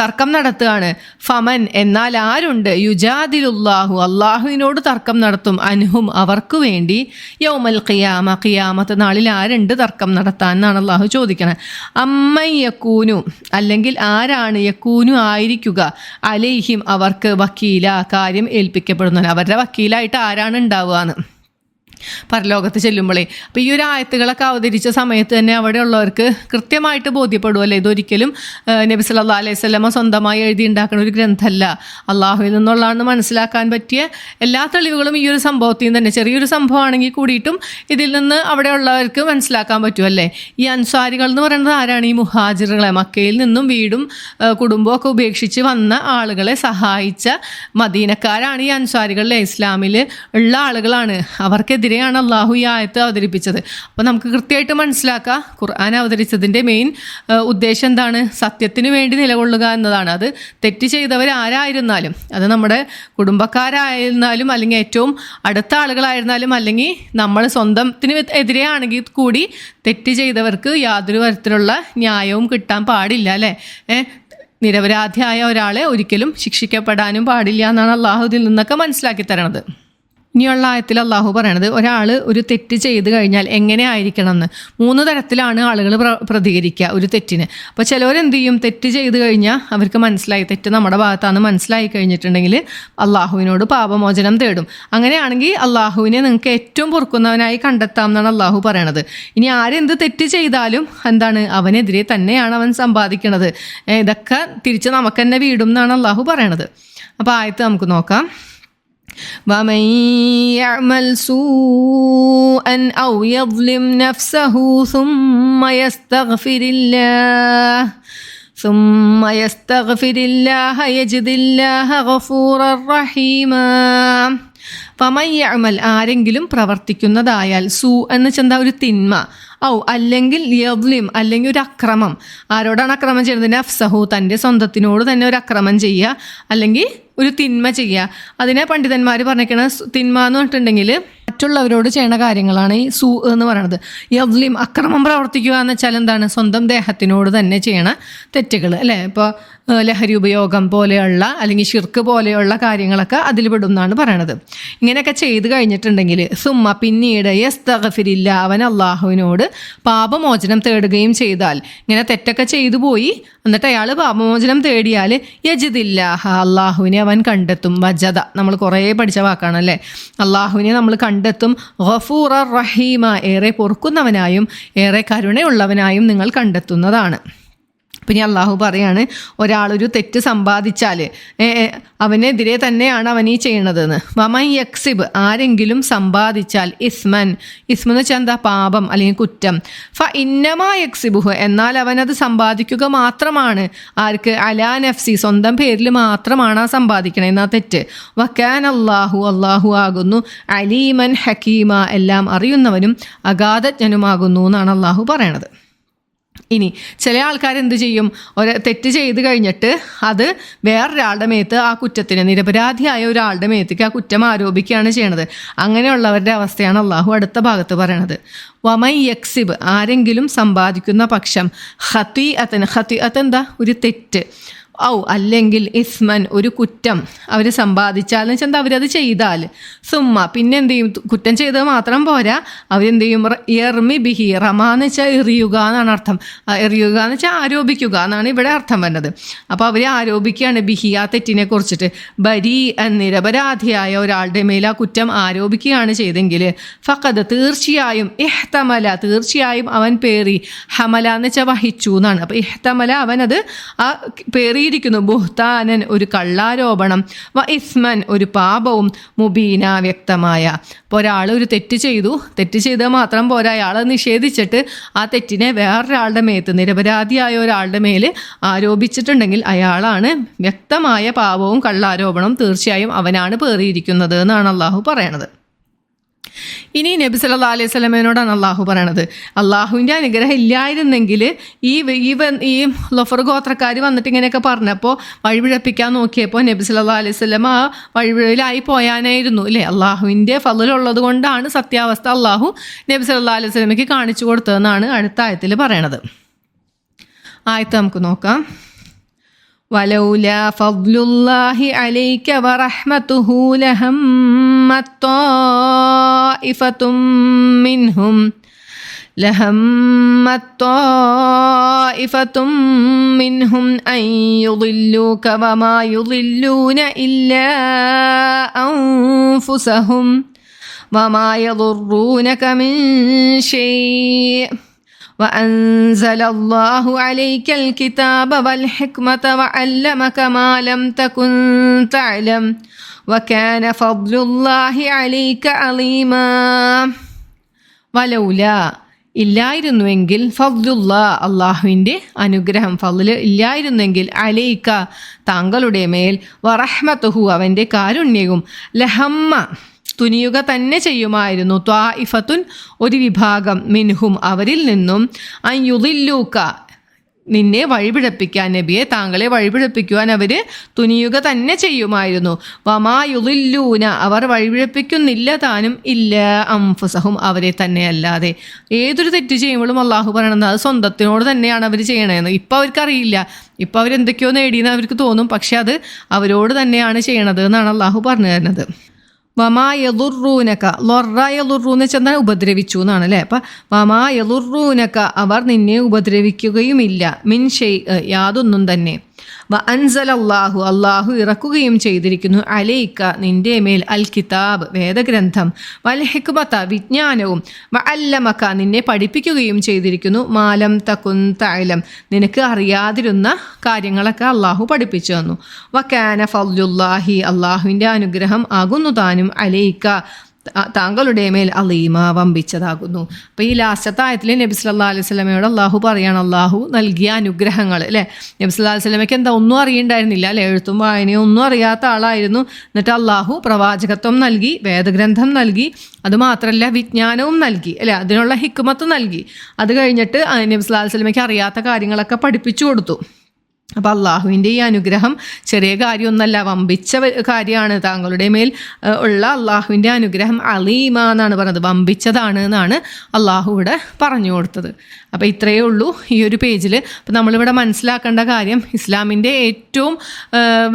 തർക്കം നടത്തുകയാണ്. ഫമൻ എന്നാൽ ആരുണ്ട്? യുജാദിലുല്ലാഹു അള്ളാഹുവിനോട് തർക്കം നടത്തും. അൻഹും അവർക്കു വേണ്ടി യൗമൽ ഖിയാമ ഖിയാമത്ത് നാളിൽ ആരുണ്ട് തർക്കം നടത്താൻ എന്നാണ് അള്ളാഹു ചോദിക്കണത്. അമ്മ യക്കൂനു അല്ലെങ്കിൽ ആരാണ് യക്കൂനു ആയിരിക്കുക? അലൈഹിം അവർക്ക് വക്കീല കാര്യം ഏൽപ്പിക്കപ്പെടുന്നവർ അവരുടെ വക്കീലായിട്ട് ആരാണ് ഉണ്ടാവുക എന്ന്. പരലോകത്ത് ചെല്ലുമ്പോഴേ അപ്പോൾ ഈ ഒരു ആയത്തുകളൊക്കെ അവതരിച്ച സമയത്ത് തന്നെ അവിടെ ഉള്ളവർക്ക് കൃത്യമായിട്ട് ബോധ്യപ്പെടുമല്ലേ ഇതൊരിക്കലും നബി സല്ലാ അലൈഹി സ്വലമ സ്വന്തമായി എഴുതി ഉണ്ടാക്കുന്ന ഒരു ഗ്രന്ഥമല്ല അള്ളാഹുവിൽ നിന്നുള്ളതാണെന്ന് മനസ്സിലാക്കാൻ പറ്റിയ എല്ലാ തെളിവുകളും ഈ ഒരു സംഭവത്തിൽ തന്നെ. ചെറിയൊരു സംഭവമാണെങ്കിൽ കൂടിയിട്ടും ഇതിൽ നിന്ന് അവിടെ ഉള്ളവർക്ക് മനസ്സിലാക്കാൻ പറ്റും അല്ലേ ഈ അൻസാരികൾ എന്ന് പറയുന്നത് ആരാണ്? ഈ മുഹാജിറുകളെ. മക്കയിൽ നിന്നും വീടും കുടുംബമൊക്കെ ഉപേക്ഷിച്ച് വന്ന ആളുകളെ സഹായിച്ച മദീനക്കാരാണ് ഈ അൻസാരികളിലെ ഇസ്ലാമിൽ ഉള്ള ആളുകളാണ്. അവർക്കെതിരെ എങ്ങനെയാണ് അള്ളാഹു ഈ ആയത്ത് അവതരിപ്പിച്ചത്. അപ്പോൾ നമുക്ക് കൃത്യമായിട്ട് മനസ്സിലാക്കാം ഖുർആൻ അവതരിച്ചതിന്റെ മെയിൻ ഉദ്ദേശം എന്താണ്? സത്യത്തിന് വേണ്ടി നിലകൊള്ളുക എന്നതാണ്. അത് തെറ്റ് ചെയ്തവർ ആരായിരുന്നാലും അത് നമ്മുടെ കുടുംബക്കാരായിരുന്നാലും അല്ലെങ്കിൽ ഏറ്റവും അടുത്ത ആളുകളായിരുന്നാലും അല്ലെങ്കിൽ നമ്മൾ സ്വന്തത്തിന് എതിരെയാണെങ്കിൽ കൂടി തെറ്റ് ചെയ്തവർക്ക് യാതൊരു തരത്തിലുള്ള ന്യായവും കിട്ടാൻ പാടില്ല അല്ലേ? നിരപരാധിയായ ഒരാളെ ഒരിക്കലും ശിക്ഷിക്കപ്പെടാനും പാടില്ല എന്നാണ് അള്ളാഹുദിൽ നിന്നൊക്കെ മനസ്സിലാക്കി തരണത്. ഇനിയുള്ള ആയത്തിൽ അള്ളാഹു പറയണത് ഒരാൾ ഒരു തെറ്റ് ചെയ്ത് കഴിഞ്ഞാൽ എങ്ങനെ ആയിരിക്കണം എന്ന് മൂന്ന് തരത്തിലാണ് ആളുകൾ പ്രതികരിക്കുക ഒരു തെറ്റിന്. അപ്പോൾ ചിലവരെന്ത് ചെയ്യും? തെറ്റ് ചെയ്ത് കഴിഞ്ഞാൽ അവർക്ക് മനസ്സിലായി. തെറ്റ് നമ്മുടെ ഭാഗത്താണ് മനസ്സിലായി കഴിഞ്ഞിട്ടുണ്ടെങ്കിൽ അള്ളാഹുവിനോട് പാപമോചനം തേടും. അങ്ങനെയാണെങ്കിൽ അള്ളാഹുവിനെ നിങ്ങൾക്ക് ഏറ്റവും പൊറുക്കുന്നവനായി കണ്ടെത്താം എന്നാണ് അള്ളാഹു പറയണത്. ഇനി ആരെന്ത് തെറ്റ് ചെയ്താലും എന്താണ്? അവനെതിരെ തന്നെയാണ് അവൻ സമ്പാദിക്കുന്നത് ഇതൊക്കെ തിരിച്ച് നമുക്ക് തന്നെ വീടും എന്നാണ് അള്ളാഹു പറയണത്. അപ്പോൾ ആയത്ത് നമുക്ക് നോക്കാം. ومن يعمل سوءا او يظلم نفسه ثم يستغفر الله ثم يستغفر الله يجد الله غفورا رحيما ഫമയ്യമൽ ആരെങ്കിലും പ്രവർത്തിക്കുന്നതായാൽ സു എന്ന് ചെന്ത ഒരു തിന്മ ഔ അല്ലെങ്കിൽ യവ്ലിം അല്ലെങ്കിൽ ഒരു അക്രമം ആരോടാണ് അക്രമം ചെയ്യുന്നത് നഫ്സഹു തൻ്റെ സ്വന്തത്തിനോട് തന്നെ ഒരു അക്രമം ചെയ്യുക അല്ലെങ്കിൽ ഒരു തിന്മ ചെയ്യുക. അതിനെ പണ്ഡിതന്മാർ പറഞ്ഞിരിക്കണ തിന്മ എന്ന് പറഞ്ഞിട്ടുണ്ടെങ്കിൽ മറ്റുള്ളവരോട് ചെയ്യണ കാര്യങ്ങളാണ് ഈ സൂ എന്ന് പറയുന്നത് യവ്ലിം അക്രമം പ്രവർത്തിക്കുക എന്ന് വെച്ചാൽ എന്താണ്? സ്വന്തം ദേഹത്തിനോട് തന്നെ ചെയ്യണ തെറ്റുകൾ അല്ലേ? ഇപ്പോൾ ലഹരി ഉപയോഗം പോലെയുള്ള അല്ലെങ്കിൽ ഷിർക്ക് പോലെയുള്ള കാര്യങ്ങളൊക്കെ അതിൽ പെടുന്നാണ് പറയണത്. ഇങ്ങനെയൊക്കെ ചെയ്ത് കഴിഞ്ഞിട്ടുണ്ടെങ്കിൽ സുമ്മ പിന്നീട് യസ് തകഫിരില്ല അവൻ അള്ളാഹുവിനോട് പാപമോചനം തേടുകയും ചെയ്താൽ. ഇങ്ങനെ തെറ്റൊക്കെ ചെയ്തു പോയി എന്നിട്ട് അയാൾ പാപമോചനം തേടിയാൽ യജിദില്ല അള്ളാഹുവിനെ അവൻ കണ്ടെത്തും വജത നമ്മൾ കുറേ പഠിച്ച വാക്കാണല്ലേ അള്ളാഹുവിനെ നമ്മൾ കണ്ടെത്തും. ഗഫൂറ റഹീമ ഏറെ പൊറുക്കുന്നവനായും ഏറെ കരുണയുള്ളവനായും നിങ്ങൾ കണ്ടെത്തുന്നതാണ്. പിന്നെ അള്ളാഹു പറയാണ് ഒരാളൊരു തെറ്റ് സമ്പാദിച്ചാൽ അവനെതിരെ തന്നെയാണ് അവൻ ഈ ചെയ്യണതെന്ന്. വമൻ യക്സിബ് ആരെങ്കിലും സമ്പാദിച്ചാൽ ഇസ്മൻ ഇസ്മൻ എന്ന് വെച്ചാൽ എന്താ? പാപം അല്ലെങ്കിൽ കുറ്റം. ഫ ഇന്നമാ യക്സിബുഹു എന്നാൽ അവനത് സമ്പാദിക്കുക മാത്രമാണ്. ആർക്ക്? അലാ നഫ്സി സ്വന്തം പേരിൽ മാത്രമാണ് ആ സമ്പാദിക്കണേ എന്നാ തെറ്റ്. വക്കാൻ അള്ളാഹു അള്ളാഹു ആകുന്നു. അലീമൻ ഹക്കീമ എല്ലാം അറിയുന്നവനും അഗാധജ്ഞനുമാകുന്നു എന്നാണ് അള്ളാഹു പറയണത്. ഇനി ചില ആൾക്കാർ എന്ത് ചെയ്യും? ഒരു തെറ്റ് ചെയ്ത് കഴിഞ്ഞിട്ട് അത് വേറൊരാളുടെ മേത്ത് ആ കുറ്റത്തിന് നിരപരാധിയായ ഒരാളുടെ മേത്തേക്ക് ആ കുറ്റം ആരോപിക്കുകയാണ് ചെയ്യണത്. അങ്ങനെയുള്ളവരുടെ അവസ്ഥയാണ് അള്ളാഹു അടുത്ത ഭാഗത്ത് പറയണത്. വമൈ യക്സിബ് ആരെങ്കിലും സമ്പാദിക്കുന്ന പക്ഷം ഹത്തി അത്തൻ ഹത്തി അത്തെന്താ ഒരു തെറ്റ്. ഔ അല്ലെങ്കിൽ ഇസ്മൻ ഒരു കുറ്റം അവർ സമ്പാദിച്ചാൽ. എന്ന് വെച്ചാൽ അവരത് ചെയ്താൽ? സുമ്മ. പിന്നെ എന്ത് ചെയ്യും? കുറ്റം ചെയ്തത് മാത്രം പോരാ. അവരെന്ത് ചെയ്യും? എർമി ബിഹി റമ എന്ന് വെച്ചാൽ എറിയുക എന്നാണ് അർത്ഥം. എറിയുക എന്ന് വെച്ചാൽ ആരോപിക്കുക എന്നാണ് ഇവിടെ അർത്ഥം വരുന്നത്. അപ്പോൾ അവരെ ആരോപിക്കുകയാണ് ബിഹി ആ തെറ്റിനെ കുറിച്ചിട്ട്. ബരി നിരപരാധിയായ ഒരാളുടെ മേൽ ആ കുറ്റം ആരോപിക്കുകയാണ് ചെയ്തെങ്കിൽ ഫക്കത് തീർച്ചയായും ഇഹ്തമല തീർച്ചയായും അവൻ പേറി. ഹമല എന്ന് വെച്ചാൽ വഹിച്ചു എന്നാണ്. അപ്പോൾ ഇഹ്തമല അവനത് ആ പേറി പേറിയിരിക്കുന്നു ബുഹ്താനൻ ഒരു കള്ളാരോപണം വ ഇസ്മൻ ഒരു പാപവും മുബീന വ്യക്തമായ. ഇപ്പോൾ ഒരാൾ ഒരു തെറ്റ് ചെയ്തു. തെറ്റ് ചെയ്താൽ മാത്രം പോരാ. അയാളെ നിഷേധിച്ചിട്ട് ആ തെറ്റിനെ വേറൊരാളുടെ മേത്ത് നിരപരാധിയായ ഒരാളുടെ മേൽ ആരോപിച്ചിട്ടുണ്ടെങ്കിൽ അയാളാണ് വ്യക്തമായ പാപവും കള്ളാരോപണവും തീർച്ചയായും അവനാണ് പേറിയിരിക്കുന്നത് എന്നാണ് അള്ളാഹു പറയണത്. ഇനി നബി സല്ലാ അലൈഹി സ്വലമേനോടാണ് അള്ളാഹു പറയണത്. അള്ളാഹുവിന്റെ അനുഗ്രഹം ഇല്ലായിരുന്നെങ്കിൽ ഈ ഈ ഈ ലൊഫർ ഗോത്രക്കാർ വന്നിട്ട് ഇങ്ങനെയൊക്കെ പറഞ്ഞപ്പോൾ വഴിപിഴപ്പിക്കാൻ നോക്കിയപ്പോൾ നബി സല്ലാ അലൈഹി സ്വലം ആ വഴിപിഴയിലായി പോയാനായിരുന്നു അല്ലേ അള്ളാഹുവിന്റെ ഫലിലുള്ളത് കൊണ്ടാണ് സത്യാവസ്ഥ അള്ളാഹു നബി സല്ലാ അലൈഹി സ്വലമയ്ക്ക് കാണിച്ചു കൊടുത്തതെന്നാണ് അടുത്ത ആയത്തിൽ പറയണത്. ആയത്ത് നമുക്ക് നോക്കാം. ولولا فضل الله عليك ورحمته لهمت طائفة منهم لهمت طائفة منهم أن يضلوك وما يضلون إلا أنفسهم وما يضرونك من شيء وأنزل الله عليك الكتاب والحكمة وعلمك ما لم تكن تعلم وكان فضل الله عليك عظيما. ولولا ഇല്ലായിരുന്നുവെങ്കിൽ ഫദ്ലുള്ള അള്ളാഹുവിന്റെ അനുഗ്രഹം ഫദ്ല് ഇല്ലായിരുന്നെങ്കിൽ അലൈക്ക താങ്കളുടെ മേൽ വറഹ്മത്തുഹു അവന്റെ കാരുണ്യവും ലഹമ്മ തുനിയുക തന്നെ ചെയ്യുമായിരുന്നു. ത്വാഇഫത്തുൻ ഒരു വിഭാഗം. മിൻഹും അവരിൽ നിന്നും അയുദില്ലൂക്ക നിന്നെ വഴിപിഴപ്പിക്കാൻ നബിയെ താങ്കളെ വഴിപിഴപ്പിക്കുവാൻ അവർ തുനിയുക തന്നെ ചെയ്യുമായിരുന്നു. വമായുദില്ലൂന അവർ വഴിപിഴപ്പിക്കുന്നില്ല താനും ഇല്ല അംഫുസഹും അവരെ തന്നെ അല്ലാതെ. ഏതൊരു തെറ്റ് ചെയ്യുമ്പോഴും അള്ളാഹു പറയണത് അത് സ്വന്തത്തിനോട് തന്നെയാണ് അവർ ചെയ്യണതെന്ന് ഇപ്പം അവർക്കറിയില്ല. ഇപ്പം അവരെന്തൊക്കെയോ നേടിയെന്ന് അവർക്ക് തോന്നും. പക്ഷെ അത് അവരോട് തന്നെയാണ് ചെയ്യണത് എന്നാണ് അള്ളാഹു പറഞ്ഞു തരുന്നത്. വമായതുറൂനക്ക ലൊറയതുറൂന്ന് ചെന്നാൽ ഉപദ്രവിച്ചു എന്നാണ് അല്ലേ? അപ്പം വമായതുറൂനക്ക അവർ നിന്നെ ഉപദ്രവിക്കുകയുമില്ല. മിൻ ഷെയ് യാതൊന്നും തന്നെ. വ അൻസൽ അള്ളാഹു അള്ളാഹു ഇറക്കുകയും ചെയ്തിരിക്കുന്നു. അലൈക്ക നിന്റെ മേൽ അൽ കിതാബ് വേദഗ്രന്ഥം. വൽ ഹിക്മത വിജ്ഞാനവും. വ അല്ലമക്ക നിന്നെ പഠിപ്പിക്കുകയും ചെയ്തിരിക്കുന്നു. മാലം തകുൻ തൈലം നിനക്ക് അറിയാതിരുന്ന കാര്യങ്ങളൊക്കെ അള്ളാഹു പഠിപ്പിച്ചു തന്നു. വ കാന ഫലുല്ലാഹി അള്ളാഹുവിന്റെ അനുഗ്രഹം ആകുന്നു താനും. അലൈക്ക താങ്കളുടെ മേൽ അലീമ വമ്പിച്ചതാകുന്നു. അപ്പോൾ ഈ ലാസ്റ്റത്തെ ആയത്തിൽ നബി സല്ലാ അലൈഹി സ്വലമയോട് അള്ളാഹു പറയാണ് അള്ളാഹു നൽകിയ അനുഗ്രഹങ്ങൾ അല്ലേ? നബി സല്ലാ അലൈഹി സ്വലമയ്ക്ക് എന്താ ഒന്നും അറിയണ്ടായിരുന്നില്ല അല്ലെ? എഴുത്തും വായനയും ഒന്നും അറിയാത്ത ആളായിരുന്നു. എന്നിട്ട് അള്ളാഹു പ്രവാചകത്വം നൽകി വേദഗ്രന്ഥം നൽകി അതുമാത്രമല്ല വിജ്ഞാനവും നൽകി അല്ലെ? അതിനുള്ള ഹിക്കുമത്ത് നൽകി. അത് കഴിഞ്ഞിട്ട് നബി സല്ലാ അലൈഹി സ്വലമയ്ക്ക് അറിയാത്ത കാര്യങ്ങളൊക്കെ പഠിപ്പിച്ചു കൊടുത്തു. അപ്പോൾ അള്ളാഹുവിന്റെ ഈ അനുഗ്രഹം ചെറിയ കാര്യമൊന്നല്ല വമ്പിച്ച കാര്യമാണ്. താങ്കളുടെ മേൽ ഉള്ള അള്ളാഹുവിന്റെ അനുഗ്രഹം അലീമ എന്നാണ് പറഞ്ഞത്. വമ്പിച്ചതാണ് എന്നാണ് അള്ളാഹു ഇവിടെ പറഞ്ഞു കൊടുത്തത്. അപ്പോൾ ഇത്രയേ ഉള്ളൂ ഈ ഒരു പേജിൽ അപ്പോൾ നമ്മളിവിടെ മനസ്സിലാക്കേണ്ട കാര്യം ഇസ്ലാമിന്റെ ഏറ്റവും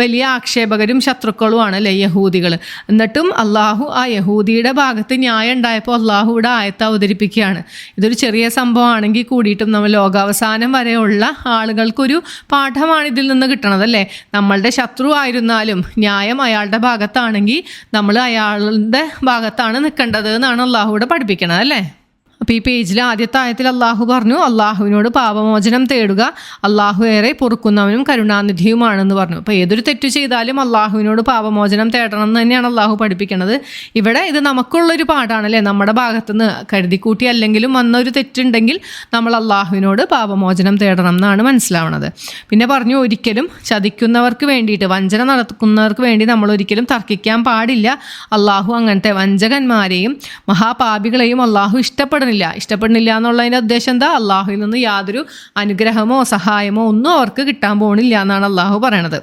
വലിയ ആക്ഷേപകരും ശത്രുക്കളുമാണ് അല്ലേ യഹൂദികൾ എന്നിട്ടും അള്ളാഹു ആ യഹൂദിയുടെ ഭാഗത്ത് ന്യായം ഉണ്ടായപ്പോൾ അള്ളാഹു ഇവിടെ ആയത്ത് അവതരിപ്പിക്കുകയാണ്. ഇതൊരു ചെറിയ സംഭവമാണെങ്കിൽ കൂടിയിട്ടും നമ്മൾ ലോകാവസാനം വരെയുള്ള ആളുകൾക്കൊരു പാഠമാണ് ഇതിൽ നിന്ന് കിട്ടണത് അല്ലേ? നമ്മളുടെ ശത്രു ആയിരുന്നാലും ന്യായം അയാളുടെ ഭാഗത്താണെങ്കിൽ നമ്മൾ അയാളുടെ ഭാഗത്താണ് നിൽക്കേണ്ടത് എന്നാണ് അള്ളാഹുവിടെ പഠിപ്പിക്കണത് അല്ലേ? അപ്പോൾ ഈ പേജിൽ ആദ്യത്തെ ആയത്തിൽ അള്ളാഹു പറഞ്ഞു അള്ളാഹുവിനോട് പാപമോചനം തേടുക അള്ളാഹു ഏറെ പൊറുക്കുന്നവനും കരുണാനിധിയുമാണെന്ന് പറഞ്ഞു. അപ്പോൾ ഏതൊരു തെറ്റ് ചെയ്താലും അള്ളാഹുവിനോട് പാപമോചനം തേടണം എന്ന് തന്നെയാണ് അള്ളാഹു പഠിപ്പിക്കുന്നത് ഇവിടെ ഇത് നമുക്കുള്ളൊരു പാഠാണല്ലേ? നമ്മുടെ ഭാഗത്തുനിന്ന് കരുതിക്കൂട്ടി അല്ലെങ്കിലും വന്നൊരു തെറ്റുണ്ടെങ്കിൽ നമ്മൾ അള്ളാഹുവിനോട് പാപമോചനം തേടണം എന്നാണ് മനസ്സിലാവുന്നത് പിന്നെ പറഞ്ഞു ഒരിക്കലും ചതിക്കുന്നവർക്ക് വേണ്ടിയിട്ട് വഞ്ചന നടക്കുന്നവർക്ക് വേണ്ടി നമ്മൾ ഒരിക്കലും തർക്കിക്കാൻ പാടില്ല. അള്ളാഹു അങ്ങനത്തെ വഞ്ചകന്മാരെയും മഹാപാപികളെയും അള്ളാഹു ഇഷ്ടപ്പെടുന്നില്ല ഇഷ്ടപ്പെടുന്നില്ല. ഇഷ്ടപ്പെടുന്നില്ല എന്നുള്ളതിന്റെ ഉദ്ദേശം എന്താ? അള്ളാഹുവിൽ നിന്ന് യാതൊരു അനുഗ്രഹമോ സഹായമോ ഒന്നും അവർക്ക് കിട്ടാൻ പോകണില്ല എന്നാണ് അള്ളാഹു പറയണത്.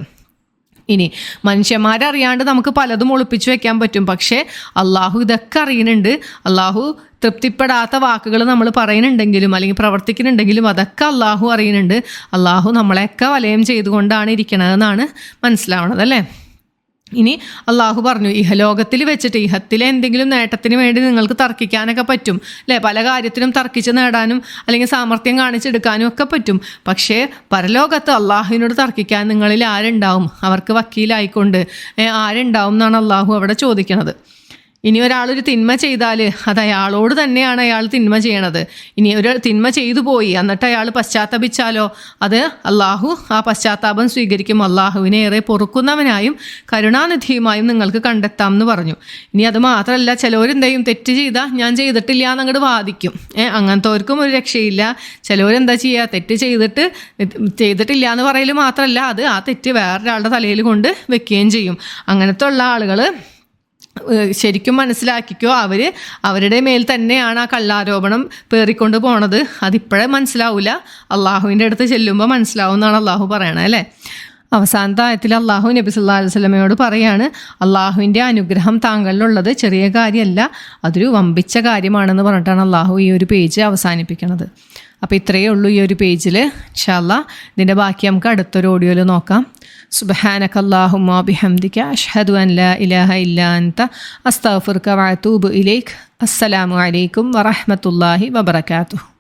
ഇനി മനുഷ്യന്മാരറിയാണ്ട് നമുക്ക് പലതും ഒളിപ്പിച്ചു വെക്കാൻ പറ്റും. പക്ഷേ അള്ളാഹു ഇതൊക്കെ അറിയുന്നുണ്ട്. അള്ളാഹു തൃപ്തിപ്പെടാത്ത വാക്കുകൾ നമ്മൾ പറയുന്നുണ്ടെങ്കിലും അല്ലെങ്കിൽ പ്രവർത്തിക്കുന്നുണ്ടെങ്കിലും അതൊക്കെ അള്ളാഹു അറിയുന്നുണ്ട്. അള്ളാഹു നമ്മളെയൊക്കെ വലയം ചെയ്തുകൊണ്ടാണ് ഇരിക്കണതെന്നാണ് മനസ്സിലാവണത് അല്ലേ? ഇനി അള്ളാഹു പറഞ്ഞു ഇഹലോകത്തിൽ വെച്ചിട്ട് ഇഹത്തിലെ എന്തെങ്കിലും നേട്ടത്തിന് വേണ്ടി നിങ്ങൾക്ക് തർക്കിക്കാനൊക്കെ പറ്റും. അല്ലേ? പല കാര്യത്തിനും തർക്കിച്ച് നേടാനും അല്ലെങ്കിൽ സാമർഥ്യം കാണിച്ചെടുക്കാനും ഒക്കെ പറ്റും. പക്ഷേ പരലോകത്ത് അള്ളാഹുവിനോട് തർക്കിക്കാൻ നിങ്ങളിൽ ആരുണ്ടാവും? അവർക്ക് വക്കീലായിക്കൊണ്ട് ആരുണ്ടാവും എന്നാണ് അള്ളാഹു അവിടെ ചോദിക്കുന്നത് ഇനി ഒരാളൊരു തിന്മ ചെയ്താൽ അത് അയാളോട് തന്നെയാണ് അയാൾ തിന്മ ചെയ്യണത്. ഇനി ഒരു തിന്മ ചെയ്തു പോയി എന്നിട്ട് അയാൾ പശ്ചാത്തപിച്ചാലോ? അത് അള്ളാഹു ആ പശ്ചാത്താപം സ്വീകരിക്കും. അള്ളാഹുവിനെ ഏറെ പൊറുക്കുന്നവനായും കരുണാനിധിയുമായും നിങ്ങൾക്ക് കണ്ടെത്താം എന്ന് പറഞ്ഞു. ഇനി അത് മാത്രമല്ല ചിലവരെന്തെയും തെറ്റ് ചെയ്താൽ ഞാൻ ചെയ്തിട്ടില്ല എന്നങ്ങോട്ട് വാദിക്കും. ഏഹ് അങ്ങനത്തെവർക്കും ഒരു രക്ഷയില്ല. ചിലവരെന്താ ചെയ്യുക തെറ്റ് ചെയ്തിട്ട് ചെയ്തിട്ടില്ല എന്ന് പറയൽ മാത്രമല്ല അത് ആ തെറ്റ് വേറൊരാളുടെ തലയിൽ കൊണ്ട് വെക്കുകയും ചെയ്യും. അങ്ങനത്തെ ഉള്ള ആളുകൾ ശരിക്കും മനസ്സിലാക്കിക്കോ അവർ അവരുടെ മേൽ തന്നെയാണ് ആ കള്ളാരോപണം പേറിക്കൊണ്ട് പോണത്. അതിപ്പോഴേ മനസ്സിലാവില്ല അള്ളാഹുവിന്റെ അടുത്ത് ചെല്ലുമ്പോൾ മനസ്സിലാവും എന്നാണ് അള്ളാഹു പറയണത് അല്ലേ? അവസാനത്തെ ആയത്തിൽ അള്ളാഹു നബി സല്ലാ അലൈഹി സ്വലമയോട് പറയാണ് അള്ളാഹുവിന്റെ അനുഗ്രഹം താങ്കളിലുള്ളത് ചെറിയ കാര്യമല്ല അതൊരു വമ്പിച്ച കാര്യമാണെന്ന് പറഞ്ഞിട്ടാണ് അള്ളാഹു ഈ ഒരു പേജ് അവസാനിപ്പിക്കുന്നത് അപ്പോൾ ഇത്രയേ ഉള്ളൂ ഈ ഒരു പേജിൽ ഇൻഷാല്ല ഇതിന്റെ ബാക്കി നമുക്ക് അടുത്തൊരു ഓഡിയോയിൽ നോക്കാം. സുബഹാനക അല്ലാഹുമ്മ ബിഹംദിക അഷ്ഹദു അൻ ലാ ഇലാഹ ഇല്ല അൻത അസ്തഗ്ഫിറുക വഅതൂബു ഇലൈക്. അസ്സലാമു അലൈക്കും വറഹ്മത്തുള്ളാഹി വബറകാതുഹു.